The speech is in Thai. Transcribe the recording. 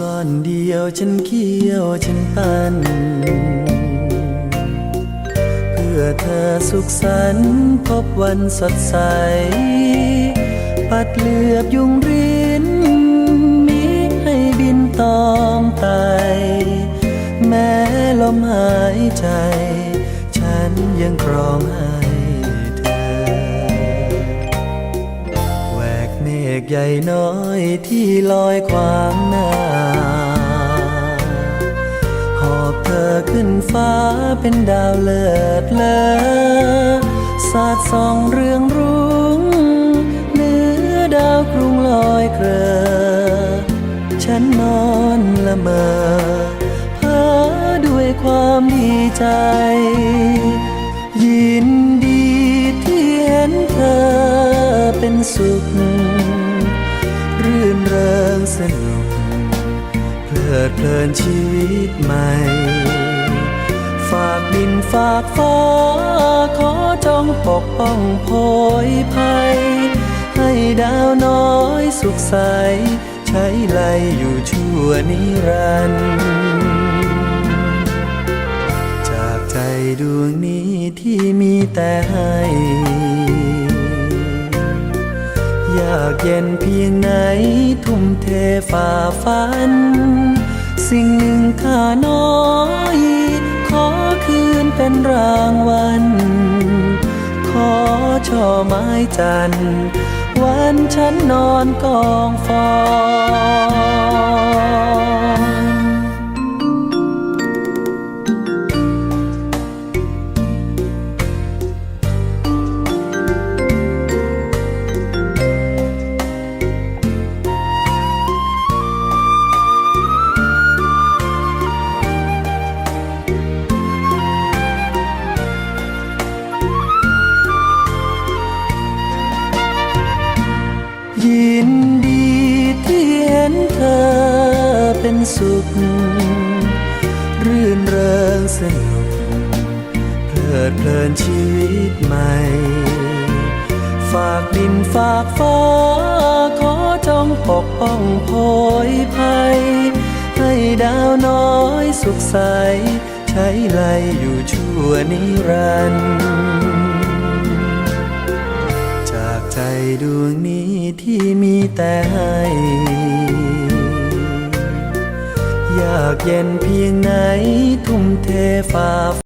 ก่อนเดียวฉันเขี้ยวฉันปั้นเพื่อเธอสุขสันต์พบวันสดใส ปัดเหลือบยุงรินมิให้บินตอมไตแม้ลมหายใจ ฉันยังครองให้ กเมฆใหญ่น้อยที่ลอยขวางหน้า หอบเธอขึ้นฟ้าเป็นดาวเลิศเลอสาดส่องเรืองรุ้งเนื้อดาวกรุงลอยเครอฉันนอนละเมอเพ้อด้วยความดีใจ ยินดีที่เห็นเธอเป็นสุข นเริงสนุก เพลิดเพลินชีวิตใหม่ ฝากดินฝากฟ้า ขอจงปกป้องโพยภัย ให้ดาวน้อยสุขใส ใช้ไลอยู่ชั่วนิรันดร์จากใจดวงนี้ที่มีแต่ให้ ยากเย็นเพียงไหน ทุ่มเทฝ่าฟัน สิ่งหนึ่งข้าน้อย ขอคืนเป็นรางวัล ขอช่อไม้จันทร์วันฉันนอนกองฟอ ยินดีที่เห็นเธอเป็นสุข รื่นเริงสนุกเพลิดเพลินชีวิตใหม่ ฝากดินฝากฟ้า ขอจงปกป้องโพยภัย ให้ดาวน้อยสุขใส ใช้ไลอยู่ชั่วนิรันดร์ ดวงนี้ที่มีแต่ให้อยากเย็นเพียงไหนทุ่มเทฝ่า